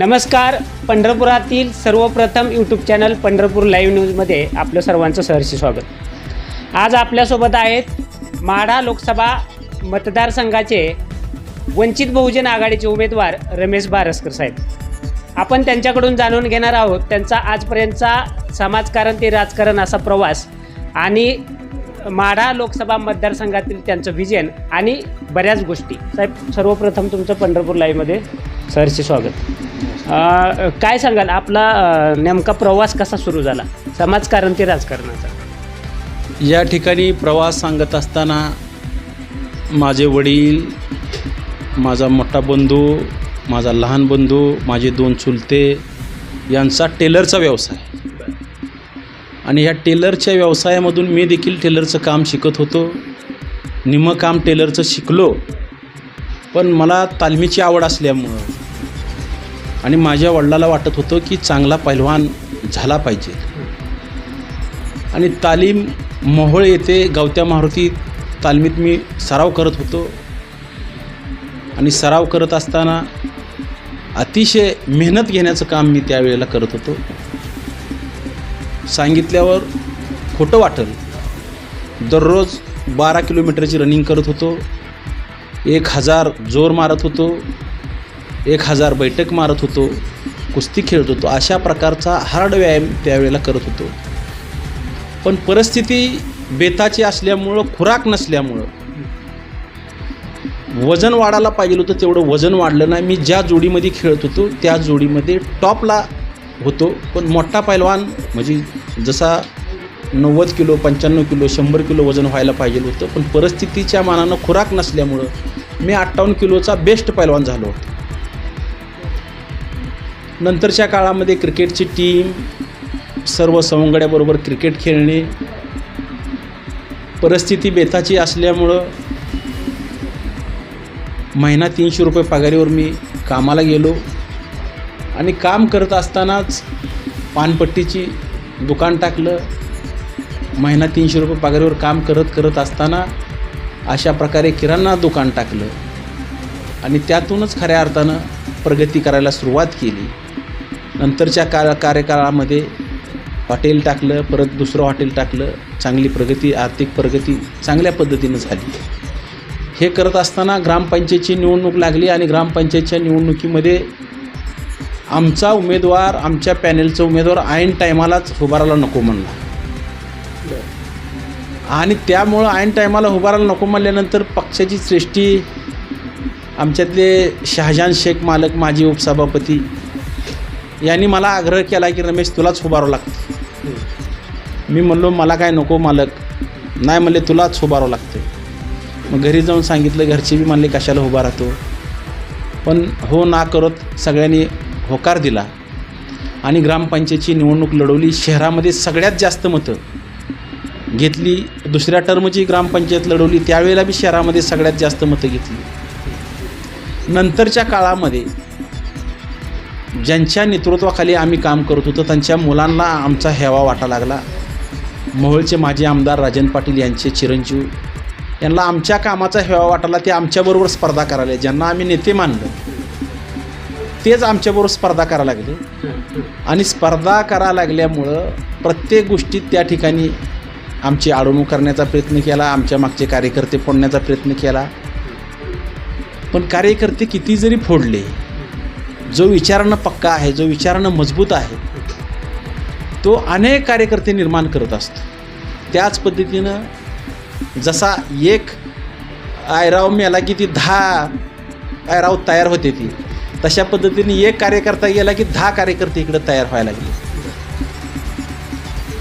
नमस्कार पंढरपुरातील सर्वप्रथम YouTube channel Pandharpur live न्यूजमध्ये आपलं सर्वांचं सहर्ष स्वागत. आज आपल्यासोबत आहेत माढा लोकसभा मतदारसंघाचे वंचित बहुजन आघाडीचे उमेदवार रमेश बारसकर साहेब. आपण त्यांच्याकडून जाणून घेणार आहोत त्यांचा आजपर्यंतचा समाजकारण ते राजकारण असा प्रवास आणि माढा लोकसभा मतदारसंघातील त्यांचं विजन आणि बऱ्याच गोष्टी. साहेब सर्वप्रथम तुमचं पंढरपूर लाईव्हमध्ये सहर्ष स्वागत. काय सांगाल? आपला नेमका प्रवास कसा सुरू झाला? समाजकारण ते राजकारणाचा? या ठिकाणी प्रवास सांगत असताना माझे वडील माझा मोठा बंधू माझा लहान बंधू माझे दोन चुलते यांचा टेलरचा व्यवसाय. आणि ह्या टेलरच्या व्यवसायामधून मी देखील टेलरचं काम शिकत होतो. निमं काम टेलरचं शिकलो. पण मला तालमीची आवड असल्यामुळं आणि माझ्या वडिलाला वाटत होतं की चांगला पैलवान झाला पाहिजे. आणि तालीम मोहोळ येथे गावत्या मारुती तालमीत मी सराव करत होतो. आणि सराव करत असताना अतिशय मेहनत घेण्याचं काम मी त्यावेळेला करत होतो. सांगितल्यावर खोटं वाटल. दररोज बारा किलोमीटरची रनिंग करत होतो. एक हजार जोर मारत होतो. एक हजार बैठक मारत होतो कुस्ती खेळत होतो. अशा प्रकारचा हार्ड व्यायाम त्यावेळेला करत होतो. पण परिस्थिती बेताची असल्यामुळं खुराक नसल्यामुळं वजन वाढायला पाहिजे होतं तेवढं वजन वाढलं नाही. मी ज्या जोडीमध्ये खेळत होतो त्या जोडीमध्ये टॉपला होतो. पण मोठा पैलवान म्हणजे जसा नव्वद किलो पंच्याण्णव किलो शंभर किलो वजन व्हायला पाहिजे होतं. पण परिस्थितीच्या मानानं खुराक नसल्यामुळं मी अठ्ठावन्न किलोचा बेस्ट पैलवान झालो होतो. नंतरच्या काळामध्ये क्रिकेटची टीम सर्व सवंगड्याबरोबर क्रिकेट खेळणे परिस्थिती बेताची असल्यामुळं महिना तीनशे रुपये पगारीवर मी कामाला गेलो. आणि काम करत असतानाच पानपट्टीची दुकान टाकलं. महिना तीनशे रुपये पगारीवर काम करत करत असताना अशा प्रकारे किराणा दुकान टाकलं. आणि त्यातूनच खऱ्या अर्थानं प्रगती करायला सुरुवात केली. नंतरच्या का कार्यकाळामध्ये हॉटेल टाकलं परत दुसरं हॉटेल टाकलं चांगली प्रगती आर्थिक प्रगती चांगल्या पद्धतीनं झाली. हे करत असताना ग्रामपंचायतची निवडणूक लागली आणि ग्रामपंचायतच्या निवडणुकीमध्ये आमचा उमेदवार आमच्या पॅनेलचा उमेदवार ऐन टायमालाच उभारायला नको म्हणला. आणि त्यामुळं ऐन टायमाला उभारायला नको म्हणल्यानंतर पक्षाची श्रेष्ठी आमच्यातले शहाजान शेख मालक माजी उपसभापती यांनी मला आग्रह केला की रमेश तुलाच उभारावं लागतं. मी म्हणलो मला काय नको मालक. नाही म्हणले तुलाच उभारावं लागतं. मग घरी जाऊन सांगितलं घरचे बी म्हणले कशाला उभा राहतो? पण हो ना करत सगळ्यांनी होकार दिला आणि ग्रामपंचायतची निवडणूक लढवली. शहरामध्ये सगळ्यात जास्त मतं घेतली. दुसऱ्या टर्मची ग्रामपंचायत लढवली. त्यावेळेला बी शहरामध्ये सगळ्यात जास्त मतं घेतली. नंतरच्या काळामध्ये ज्यांच्या नेतृत्वाखाली आम्ही काम करत होतो त्यांच्या मुलांना आमचा हेवा वाटा लागला. मोहोळचे माजी आमदार राजन पाटील यांचे चिरंजीव यांना आमच्या कामाचा हेवा वाटाला ते आमच्याबरोबर स्पर्धा करायला ज्यांना आम्ही नेते मानलं तेच आमच्याबरोबर स्पर्धा करायला लागले. आणि स्पर्धा करायला लागल्यामुळं प्रत्येक गोष्टीत त्या ठिकाणी आमची अडवणूक करण्याचा प्रयत्न केला आमच्या मागचे कार्यकर्ते फोडण्याचा प्रयत्न केला. पण कार्यकर्ते किती जरी फोडले जो विचारानं पक्का आहे जो विचारानं मजबूत आहे तो अनेक कार्यकर्ते निर्माण करत असतो. त्याच पद्धतीनं जसा एक आयराव मेला की ती दहा आयराव तयार होते ती तशा पद्धतीने एक कार्यकर्ता गेला की दहा कार्यकर्ते इकडं तयार व्हायला लागले.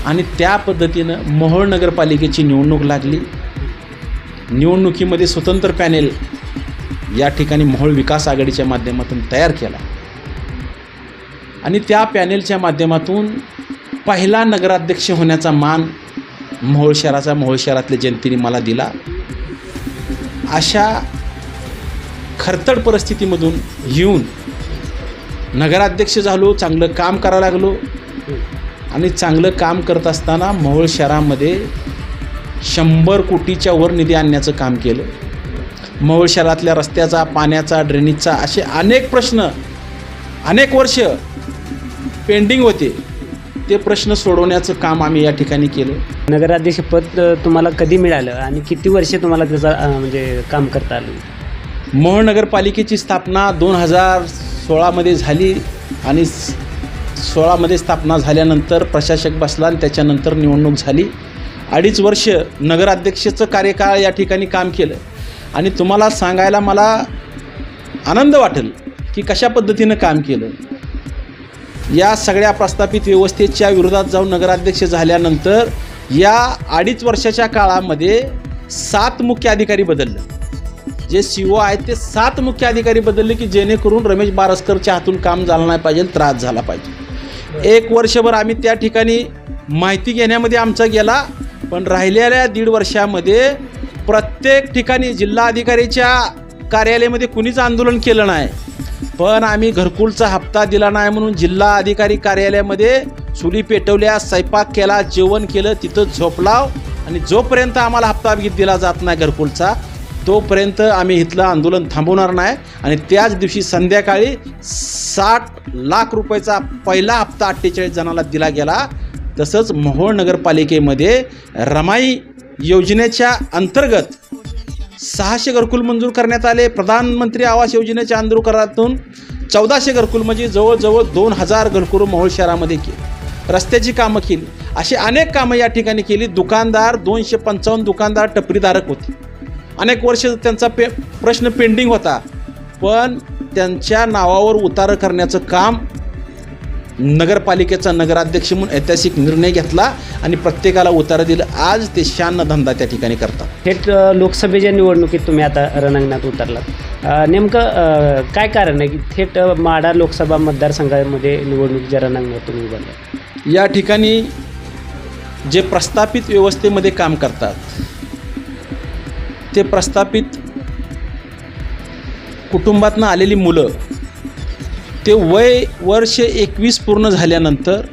आणि त्या पद्धतीनं मोहोळ नगरपालिकेची निवडणूक लागली. निवडणुकीमध्ये स्वतंत्र पॅनेल या ठिकाणी मोहोळ विकास आघाडीच्या माध्यमातून तयार केला. आणि त्या पॅनेलच्या माध्यमातून पहिला नगराध्यक्ष होण्याचा मान मोहोळ शहराचा मोहोळ शहरातल्या जनतेने मला दिला. अशा खरतड परिस्थितीमधून येऊन नगराध्यक्ष झालो चांगलं काम करायला लागलो. आणि चांगलं काम करत असताना मोहोळ शहरामध्ये शंभर कोटीच्या वर निधी आणण्याचं काम केलं. मोहोळ शहरातल्या रस्त्याचा पाण्याचा ड्रेनेजचा असे अनेक प्रश्न अनेक वर्ष पेंडिंग होते. ते प्रश्न सोडवण्याचं काम आम्ही या ठिकाणी केलं. नगराध्यक्ष पद तुम्हाला कधी मिळालं आणि किती वर्ष तुम्हाला त्याचं म्हणजे काम करता आलं? मोहोळ नगरपालिकेची स्थापना दोन हजार सोळामध्ये झाली आणि सोळामध्ये स्थापना झाल्यानंतर प्रशासक बसला आणि त्याच्यानंतर निवडणूक झाली. अडीच वर्ष नगराध्यक्षाचं कार्यकाळ या ठिकाणी काम केलं. आणि तुम्हाला सांगायला मला आनंद वाटेल की कशा पद्धतीनं काम केलं. या सगळ्या प्रस्थापित व्यवस्थेच्या विरोधात जाऊन नगराध्यक्ष झाल्यानंतर या अडीच वर्षाच्या काळामध्ये सात मुख्य अधिकारी बदललं. जे सी ओ आहेत ते सात मुख्य अधिकारी बदलले की जेणेकरून रमेश बारसकरच्या हातून काम झालं नाही पाहिजे त्रास झाला पाहिजे. एक वर्षभर आम्ही त्या ठिकाणी माहिती घेण्यामध्ये आमचा गेला पण राहिलेल्या दीड वर्षामध्ये प्रत्येक ठिकाणी जिल्हाधिकारीच्या कार्यालयामध्ये कुणीच आंदोलन केलं नाही. पण आम्ही घरकुलचा हप्ता दिला नाही म्हणून जिल्हा अधिकारी कार्यालयामध्ये चुली पेटवल्या स्वयंपाक केला जेवण केलं तिथं झोपलाव आणि जोपर्यंत आम्हाला हप्ता दिला जात नाही घरकुलचा तोपर्यंत आम्ही इथलं आंदोलन थांबवणार नाही. आणि त्याच दिवशी संध्याकाळी साठ लाख रुपयाचा पहिला हप्ता अठ्ठेचाळीस जणांना दिला गेला. तसंच मोहोळ नगरपालिकेमध्ये रमाई योजनेच्या अंतर्गत सहाशे घरकुल मंजूर करण्यात आले. प्रधानमंत्री आवास योजनेच्या अंतर्गतातून चौदाशे घरकुल म्हणजे जवळजवळ दोन हजार घरकुल मोहोळ शहरामध्ये केली. रस्त्याची कामं केली. अशी अनेक कामं या ठिकाणी केली. दुकानदार दोनशे पंचावन्न दुकानदार टपरीधारक होते. अनेक वर्ष त्यांचा पे प्रश्न पेंडिंग होता. पण त्यांच्या नावावर उतारं करण्याचं काम नगरपालिकेचा नगराध्यक्ष म्हणून ऐतिहासिक निर्णय घेतला आणि प्रत्येकाला उतारं दिलं. आज ते शान धंदा त्या ठिकाणी करतात. थेट लोकसभेच्या निवडणुकीत तुम्ही आता रणांगणात उतरलात. नेमकं काय कारण आहे की थेट माढा लोकसभा मतदारसंघामध्ये निवडणुकीच्या रणांगणात तुम्ही उभारला या ठिकाणी जे प्रस्थापित व्यवस्थेमध्ये काम करतात ते प्रस्थापित कुटुंबातनं आलेली मुलं ते वय वर्ष एकवीस पूर्ण झाल्यानंतर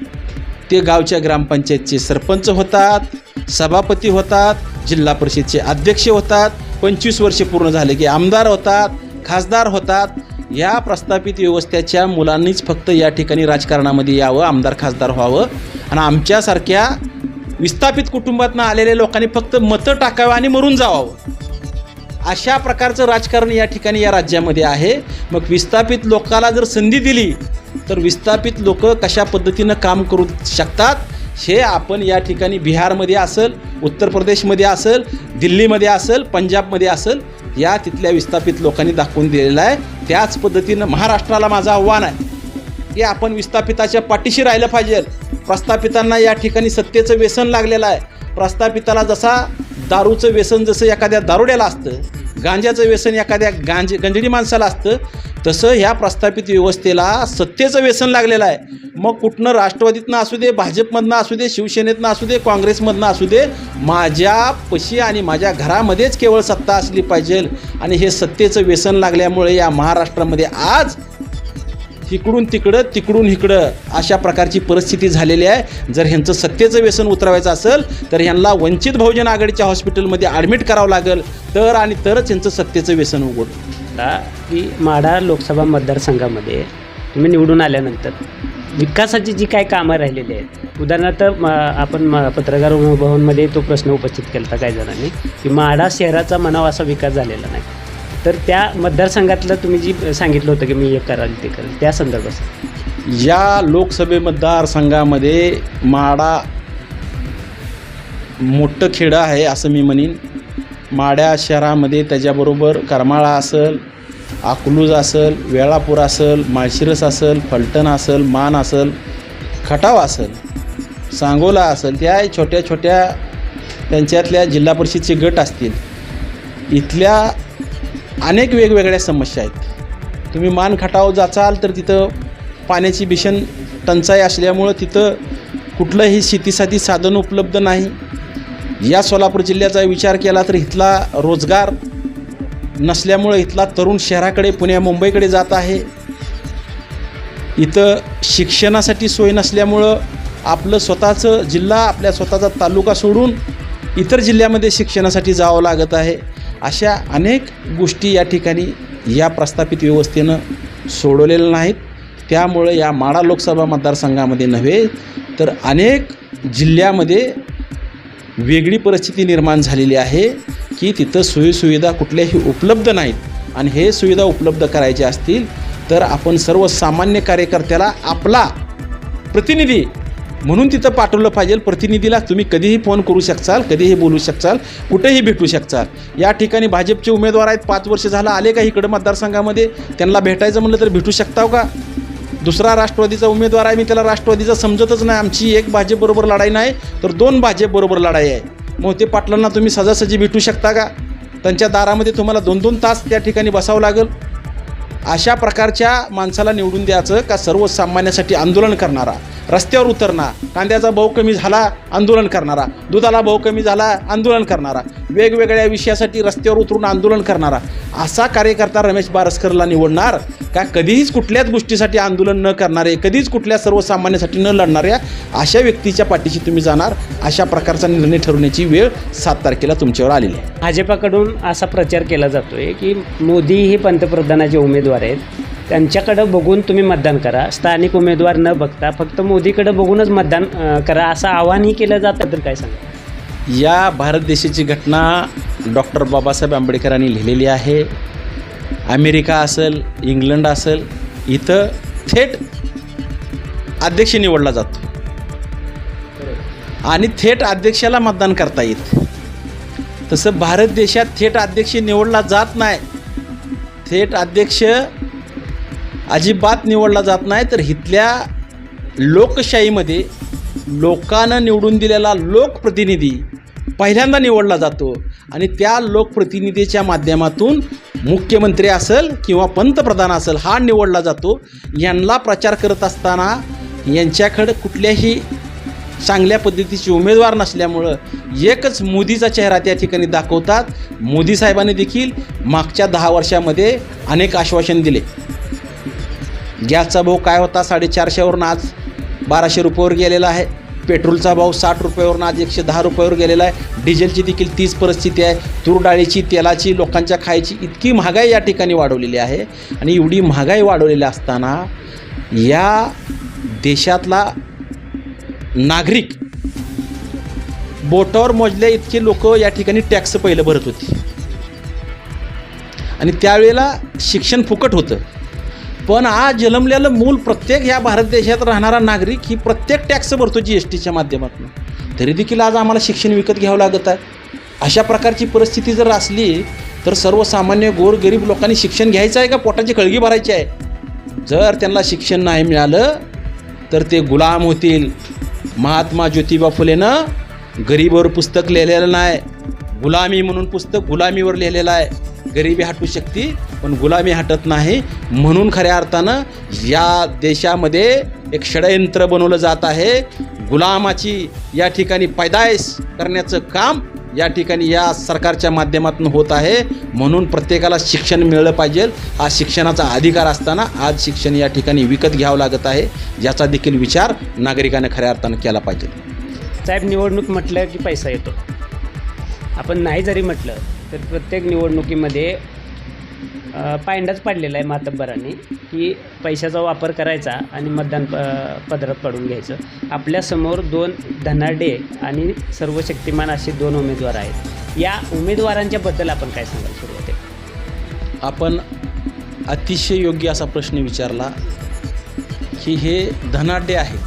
ते गावच्या ग्रामपंचायतचे सरपंच होतात सभापती होतात जिल्हा परिषदचे अध्यक्ष होतात पंचवीस वर्षे पूर्ण झाले की आमदार होतात खासदार होतात. या प्रस्थापित व्यवस्थेच्या मुलांनीच फक्त या ठिकाणी राजकारणामध्ये यावं आमदार खासदार व्हावं. आणि आमच्यासारख्या विस्थापित कुटुंबातनं आलेल्या लोकांनी फक्त मतं टाकावं आणि मरून जावावं अशा प्रकारचं राजकारण या ठिकाणी या राज्यामध्ये आहे. मग विस्थापित लोकाला जर संधी दिली तर विस्थापित लोक कशा पद्धतीनं काम करू शकतात? हे आपण या ठिकाणी बिहारमध्ये असेल उत्तर प्रदेशमध्ये असेल दिल्लीमध्ये असेल पंजाबमध्ये असेल या तिथल्या विस्थापित लोकांनी दाखवून दिलेलं आहे. त्याच पद्धतीनं महाराष्ट्राला माझं आव्हान आहे की आपण विस्थापिताच्या पाठीशी राहिलं पाहिजे. प्रस्थापितांना या ठिकाणी सत्तेचं व्यसन लागलेलं आहे. प्रस्थापिताला जसा दारूचं व्यसन जसं एखाद्या दारुड्याला असतं गांज्याचं व्यसन एखाद्या गांज गंजडी माणसाला असतं तसं ह्या प्रस्थापित व्यवस्थेला सत्तेचं व्यसन लागलेलं आहे. मग कुठनं राष्ट्रवादीतनं असू दे भाजपमधनं असू दे शिवसेनेतनं असू दे काँग्रेसमधनं असू दे माझ्या पशी आणि माझ्या घरामध्येच केवळ सत्ता असली पाहिजे. आणि हे सत्तेचं व्यसन लागल्यामुळे या महाराष्ट्रामध्ये आज इकडून तिकडं तिकडून इकडं अशा प्रकारची परिस्थिती झालेली आहे. जर ह्यांचं सत्तेचं व्यसन उतरवायचं असेल तर ह्यांना वंचित बहुजन आघाडीच्या हॉस्पिटलमध्ये ॲडमिट करावं लागेल. तर आणि तरच ह्यांचं सत्तेचं व्यसन उघड. की माढा लोकसभा मतदारसंघामध्ये तुम्ही निवडून आल्यानंतर विकासाची जी काय कामं राहिलेली आहेत उदाहरणार्थ म- आपण म- पत्रकार भवनमध्ये तो प्रश्न उपस्थित केला होता काही जणांनी की माढा शहराचा म्हणावा असा विकास झालेला नाही. तर त्या मतदारसंघातलं तुम्ही जी सांगितलं होतं की मी हे कराल ते करेल त्या संदर्भात. या लोकसभे मतदारसंघामध्ये माडा मोठं खेडं आहे असं मी म्हणेन. माड्या शहरामध्ये त्याच्याबरोबर करमाळा असेल अकलूज असेल वेळापूर असेल माळशिरस असेल फलटण असेल मान असेल खटाव असेल सांगोला असेल त्या छोट्या छोट्या त्यांच्यातल्या जिल्हा परिषदचे गट असतील. इथल्या अनेक वेगवेगळ्या समस्या आहेत. तुम्ही मान खटाव जाचाल तर तिथं पाण्याची भीषण टंचाई असल्यामुळं तिथं कुठलंही शेतीसाठी साधन उपलब्ध नाही. या सोलापूर जिल्ह्याचा विचार केला तर इथला रोजगार नसल्यामुळं इथला तरुण शहराकडे पुण्या मुंबईकडे जात आहे. इथं शिक्षणासाठी सोय नसल्यामुळं आपलं स्वतःचं जिल्हा आपल्या स्वतःचा तालुका सोडून इतर जिल्ह्यामध्ये शिक्षणासाठी जावं लागत आहे. अशा अनेक गोष्टी या ठिकाणी या प्रस्थापित व्यवस्थेनं सोडवलेल्या नाहीत. त्यामुळं या माडा लोकसभा मतदारसंघामध्ये नव्हे तर अनेक जिल्ह्यामध्ये वेगळी परिस्थिती निर्माण झालेली आहे की तिथं सोयीसुविधा कुठल्याही उपलब्ध नाहीत. आणि हे सुविधा उपलब्ध करायचे असतील तर आपण सर्वसामान्य कार्यकर्त्याला आपला प्रतिनिधी म्हणून तिथं पाठवलं पाहिजे. प्रतिनिधीला तुम्ही कधीही फोन करू शकचाल कधीही बोलू शकचाल कुठेही भेटू शकचाल. या ठिकाणी भाजपचे उमेदवार आहेत. पाच वर्ष झालं आले का इकडं मतदारसंघामध्ये? त्यांना भेटायचं म्हणलं तर भेटू शकताव का? दुसरा राष्ट्रवादीचा उमेदवार आहे. मी त्याला राष्ट्रवादीचा समजतच नाही. आमची एक भाजपबरोबर लढाई नाही तर दोन भाजपबरोबर लढाई आहे. मोहिते पाटलांना तुम्ही सजासजी भेटू शकता का? त्यांच्या दारामध्ये तुम्हाला दोन दोन तास त्या ठिकाणी बसावं लागेल. अशा प्रकारच्या माणसाला निवडून द्यायचं का सर्वसामान्यासाठी आंदोलन करणारा रस्त्यावर उतरणार कांद्याचा भाव कमी झाला आंदोलन करणारा दुधाला भाव कमी झाला आंदोलन करणारा वेगवेगळ्या विषयासाठी रस्त्यावर उतरून आंदोलन करणारा असा कार्यकर्ता रमेश बारसकरला निवडणार का कधीच कुठल्याच गोष्टीसाठी आंदोलन न करणारे कधीच कुठल्या सर्वसामान्यासाठी न लढणाऱ्या अशा व्यक्तीच्या पाठीशी तुम्ही जाणार? अशा प्रकारचा निर्णय ठरवण्याची वेळ सात तारखेला तुमच्यावर आलेली आहे. भाजपाकडून असा प्रचार केला जातोय की मोदी हे पंतप्रधानाचे उमेदवार आहेत. त्यांच्याकडं बघून तुम्ही मतदान करा. स्थानिक उमेदवार न बघता फक्त मोदीकडं बघूनच मतदान करा. असं आवाहनही केलं जातं. तर काय सांगा या भारत देशाची घटना डॉक्टर बाबासाहेब आंबेडकरांनी लिहिलेली आहे. अमेरिका असेल इंग्लंड असेल इथं थेट अध्यक्ष निवडला जातो. आणि थेट अध्यक्षाला मतदान करता येत. तसं भारत देशात थेट अध्यक्ष निवडला जात नाही. थेट अध्यक्ष अजिबात निवडला जात नाही तर इथल्या लोकशाहीमध्ये लोकांना निवडून दिलेला लोकप्रतिनिधी पहिल्यांदा निवडला जातो आणि त्या लोकप्रतिनिधीच्या माध्यमातून मुख्यमंत्री असेल किंवा पंतप्रधान असेल हा निवडला जातो. यांना प्रचार करत असताना यांच्याकडं कुठल्याही चांगल्या पद्धतीचे उमेदवार नसल्यामुळं एकच मोदीचा चेहरा त्या ठिकाणी दाखवतात. मोदी साहेबांनी देखील मागच्या दहा वर्षामध्ये अनेक आश्वासन दिले. गॅसचा भाव काय होता? साडेचारशेवरून आज बाराशे रुपयावर गेलेला आहे. पेट्रोलचा भाव साठ रुपयावरून आज एकशे दहा रुपयावर गेलेला आहे. डिझेलची देखील तीच परिस्थिती आहे. तूर डाळीची तेलाची लोकांच्या खायची इतकी महागाई या ठिकाणी वाढवलेली आहे. आणि एवढी महागाई वाढवलेली असताना या देशातला नागरिक. बोटावर मोजल्या इतके लोक या ठिकाणी टॅक्स पहिलं भरत होती. आणि त्यावेळेला शिक्षण फुकट होतं. पण आज जन्मलेलं मूल प्रत्येक ह्या भारत देशात राहणारा नागरिक ही प्रत्येक टॅक्स भरतो जी एस टीच्या माध्यमातून. तरी देखील आज आम्हाला शिक्षण विकत घ्यावं लागत आहे. अशा प्रकारची परिस्थिती जर असली तर सर्वसामान्य गोरगरीब लोकांनी शिक्षण घ्यायचं आहे का? पोटाची कळगी भरायची आहे. जर त्यांना शिक्षण नाही मिळालं तर ते गुलाम होतील. महात्मा ज्योतिबा फुलेनं गरीबवर पुस्तक लिहिलेलं नाही. गुलामी म्हणून पुस्तक गुलामीवर लिहिलेलं आहे. गरिबी हटू शकते पण गुलामी हटत नाही. म्हणून खऱ्या अर्थानं या देशामध्ये एक षडयंत्र बनवलं जात आहे. गुलामाची या ठिकाणी पैदाइश करण्याचं काम या ठिकाणी या सरकारच्या माध्यमातून होत आहे. म्हणून प्रत्येकाला शिक्षण मिळलं पाहिजे. हा शिक्षणाचा अधिकार असताना आज शिक्षण या ठिकाणी विकत घ्यावं लागत आहे. याचा देखील विचार नागरिकाने खऱ्या अर्थानं केला पाहिजे. साहेब निवडणूक म्हटलं की पैसा येतो. आपण नाही जरी म्हटलं तर प्रत्येक निवडणुकीमध्ये पायंडाच पाडलेला आहे मातब्बरांनी की पैशाचा वापर करायचा आणि मतदान प पदरात पडून घ्यायचं. आपल्यासमोर दोन धनाढ्य आणि सर्व शक्तिमान असे दोन उमेदवार आहेत. या उमेदवारांच्याबद्दल आपण काय सांगाल सुरुवातीला? आपण अतिशय योग्य असा प्रश्न विचारला की हे धनाढ्य आहे.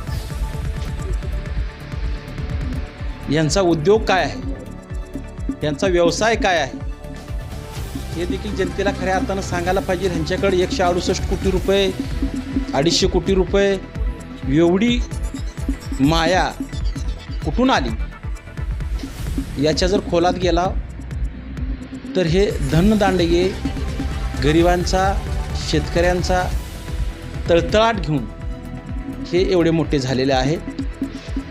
यांचा उद्योग काय आहे? यांचा व्यवसाय काय आहे? हे देखील जनतेला खऱ्या अर्थानं सांगायला पाहिजे. ह्यांच्याकडे एकशे अडुसष्ट कोटी रुपये अडीचशे कोटी रुपये एवढी माया कुठून आली? याच्या जर खोलात गेला तर हे धनदांडगे गरिबांचा शेतकऱ्यांचा तळतळाट घेऊन हे एवढे मोठे झालेले आहेत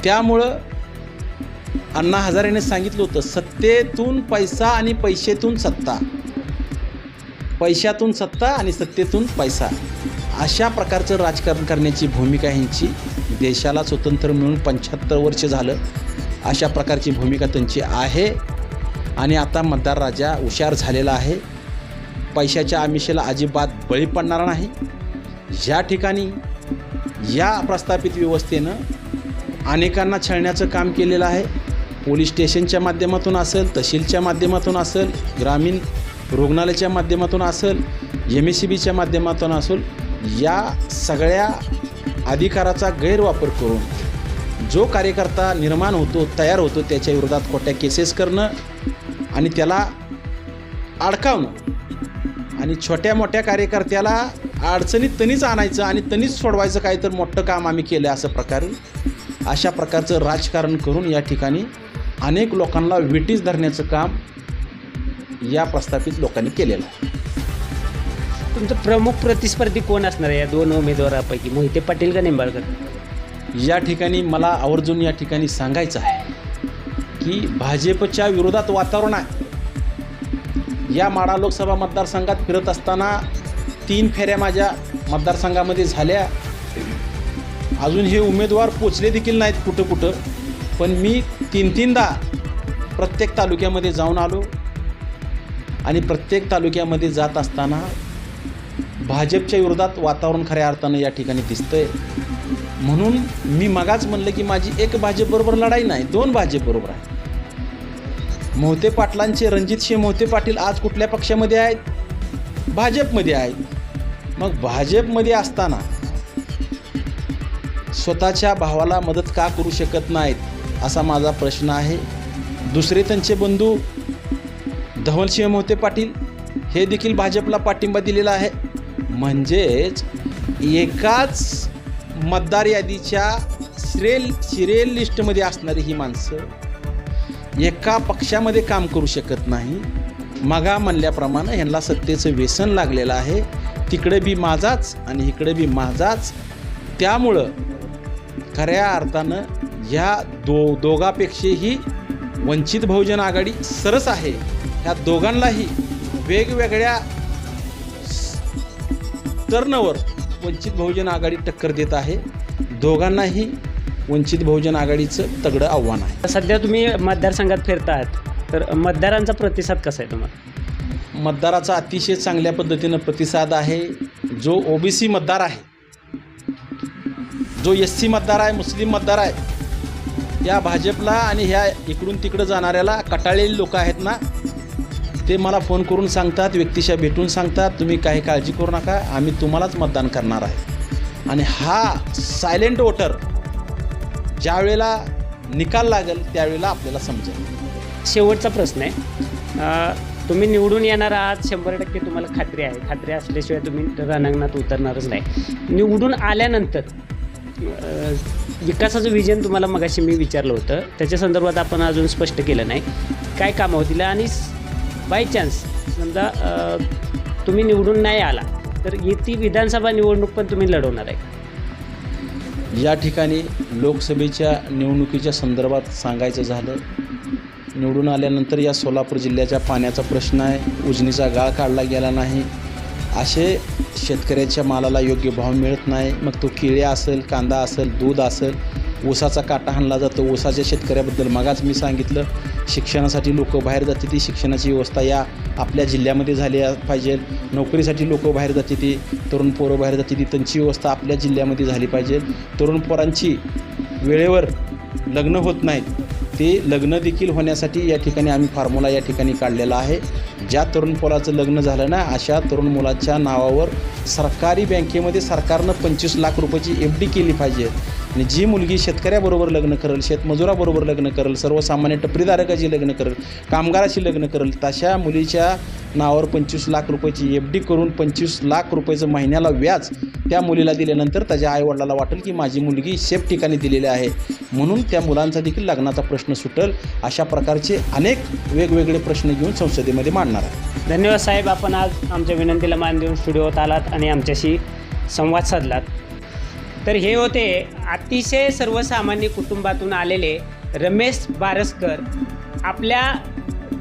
त्यामुळं अण्णा हजारेने सांगितलं होतं सत्तेतून पैसा आणि पैसेतून सत्ता. पैशातून सत्ता आणि सत्तेतून पैसा. अशा प्रकारचं राजकारण करण्याची भूमिका ह्यांची देशाला स्वतंत्र मिळून पंच्याहत्तर वर्ष झालं. अशा प्रकारची भूमिका त्यांची आहे. आणि आता मतदार राजा हुशार झालेला आहे. पैशाच्या आमिषेला अजिबात बळी पडणार नाही. ज्या ठिकाणी या प्रस्थापित व्यवस्थेनं अनेकांना छळण्याचं काम केलेलं आहे. पोलीस स्टेशनच्या माध्यमातून असेल तहसीलच्या माध्यमातून असेल ग्रामीण रुग्णालयाच्या माध्यमातून असेल एम एस सी बीच्या माध्यमातून असेल या सगळ्या अधिकाराचा गैरवापर करून जो कार्यकर्ता निर्माण होतो तयार होतो त्याच्या विरोधात खोट्या केसेस करणं आणि त्याला अडकावणं आणि छोट्या मोठ्या कार्यकर्त्याला अडचणीत तनीच आणायचं आणि तनीच सोडवायचं काही तर मोठं काम आम्ही केलं असं प्रकारे अशा प्रकारचं राजकारण करून या ठिकाणी अनेक लोकांना विटीस धरण्याचं काम या प्रस्थापित लोकांनी केलेलं आहे. तुमचं प्रमुख प्रतिस्पर्धी कोण असणार आहे? या दोन उमेदवारापैकी मोहिते पाटील का निंबाळकर? या ठिकाणी मला आवर्जून या ठिकाणी सांगायचं आहे की भाजपच्या विरोधात वातावरण आहे. या माडा लोकसभा मतदारसंघात फिरत असताना तीन फेऱ्या माझ्या मतदारसंघामध्ये झाल्या. अजून हे उमेदवार पोचले देखील नाहीत कुठं कुठं पण मी तीन तीनदा प्रत्येक तालुक्यामध्ये जाऊन आलो. आणि प्रत्येक तालुक्यामध्ये जात असताना भाजपच्या विरोधात वातावरण खऱ्या अर्थानं या ठिकाणी दिसतंय. म्हणून मी मगाच म्हणलं की माझी एक भाजपबरोबर लढाई नाही दोन भाजपबरोबर आहे मोहते पाटलांचे रणजितसिंह मोहते पाटील आज कुठल्या पक्षामध्ये आहेत? भाजपमध्ये आहेत. मग भाजपमध्ये असताना स्वतःच्या भावाला मदत का करू शकत नाहीत असा माझा प्रश्न आहे. दुसरे त्यांचे बंधू धवलसिंह मोहिते पाटील हे देखील भाजपला पाठिंबा दिलेला आहे. म्हणजेच एकाच मतदार यादीच्या सिरेल सिरियल लिस्टमध्ये असणारी ही माणसं एका पक्षामध्ये काम करू शकत नाही. मगा म्हणल्याप्रमाणे ह्यांना सत्तेचं व्यसन लागलेलं आहे. तिकडे बी माझाच आणि इकडे बी माझाच. त्यामुळं खऱ्या अर्थानं ह्या दो दोघापेक्षाही वंचित बहुजन आघाडी सरस आहे. ह्या दोघांनाही वेगवेगळ्या टर्नवर वंचित बहुजन आघाडी टक्कर देत आहे. दोघांनाही वंचित बहुजन आघाडीचं तगडं आव्हान आहे. सध्या तुम्ही मतदारसंघात फिरतात तर मतदारांचा प्रतिसाद कसा आहे तुम्हाला? मतदाराचा अतिशय चांगल्या पद्धतीनं प्रतिसाद आहे. जो ओबीसी मतदार आहे जो एस सी मतदार आहे मुस्लिम मतदार आहे या भाजपला आणि ह्या इकडून तिकडं जाणाऱ्याला कटाळलेली लोक आहेत ना ते मला फोन करून सांगतात व्यक्तीशा भेटून सांगतात तुम्ही काही काळजी करू नका आम्ही तुम्हालाच मतदान करणार आहे. आणि हा सायलेंट वोटर ज्या वेळेला निकाल लागेल त्यावेळेला आपल्याला समजेल. शेवटचा प्रश्न आहे. तुम्ही निवडून येणार आहात शंभर टक्के तुम्हाला खात्री आहे. खात्री असल्याशिवाय तुम्ही रणांगणात उतरणारच नाही. निवडून आल्यानंतर विकासाचं विजन तुम्हाला मगाशी मी विचारलं होतं. त्याच्या संदर्भात आपण अजून स्पष्ट केलं नाही. काय कामं होतील आणि बाय चान्स समजा तुम्ही निवडून नाही आला तर येती विधानसभा निवडणूक पण तुम्ही लढवणार आहे. या ठिकाणी लोकसभेच्या निवडणुकीच्या संदर्भात सांगायचं झालं निवडून आल्यानंतर या सोलापूर जिल्ह्याच्या पाण्याचा प्रश्न आहे उजनीचा गाळ काढला गेला नाही असे शेतकऱ्याच्या मालाला योग्य भाव मिळत नाही मग तो केळी असेल कांदा असेल दूध असेल ऊसाचा काटा हाणला जातो. ऊसाच्या शेतकऱ्याबद्दल मगाच मी सांगितलं. शिक्षणासाठी लोक बाहेर जाते ती शिक्षणाची व्यवस्था या आपल्या जिल्ह्यामध्ये झाली पाहिजे. नोकरीसाठी लोक बाहेर जाते ती तरुण पोरं बाहेर जाते ती त्यांची व्यवस्था आपल्या जिल्ह्यामध्ये झाली पाहिजे. तरुण पोरांची वेळेवर लग्न होत नाहीत. ते लग्न देखील होण्यासाठी या ठिकाणी आम्ही फॉर्म्युला या ठिकाणी काढलेला आहे. ज्या तरुण पोराचं लग्न झालं ना अशा तरुण मुलाच्या नावावर सरकारी बँकेमध्ये सरकारनं पंचवीस लाख रुपयाची एफ डी केली पाहिजे. आणि जी मुलगी शेतकऱ्याबरोबर लग्न करेल शेतमजुराबरोबर लग्न करेल सर्वसामान्य टपरीधारकाची लग्न करेल कामगाराशी लग्न करेल तशा मुलीच्या नावावर पंचवीस लाख रुपयाची एफ डी करून पंचवीस लाख रुपयाचं महिन्याला व्याज त्या मुलीला दिल्यानंतर त्याच्या आईवडिलाला वाटेल की माझी मुलगी सेफ ठिकाणी दिलेली आहे. म्हणून त्या मुलांचा देखील लग्नाचा प्रश्न सुटेल अशा प्रकारचे अनेक वेगवेगळे प्रश्न घेऊन संसदेमध्ये मांडणार आहे. धन्यवाद साहेब. आपण आज आमच्या विनंतीला मान देऊन स्टुडिओत आलात आणि आमच्याशी संवाद साधलात. तर हे होते अतिशय सर्वसामान्य कुटुंबातून आलेले रमेश बारसकर. आपल्या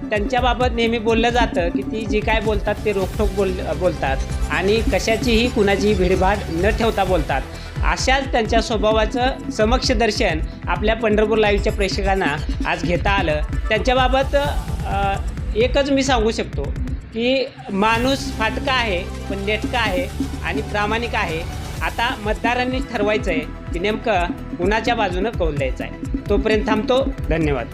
त्यांच्याबाबत नेहमी बोललं जातं की ती जी काय बोलतात ते रोखठोक बोल बोलतात आणि कशाचीही कुणाचीही भीडभाड न ठेवता बोलतात. अशाच त्यांच्या स्वभावाचं समक्ष दर्शन आपल्या पंढरपूर लाईव्हच्या प्रेक्षकांना आज घेता आलं. त्यांच्याबाबत एकच मी सांगू शकतो की माणूस फाटका आहे पण नेटका आहे आणि प्रामाणिक आहे. आता मतदारांनी ठरवायचं आहे की नेमकं कुणाच्या बाजूनं कौल द्यायचं आहे तोपर्यंत थांबतो. धन्यवाद.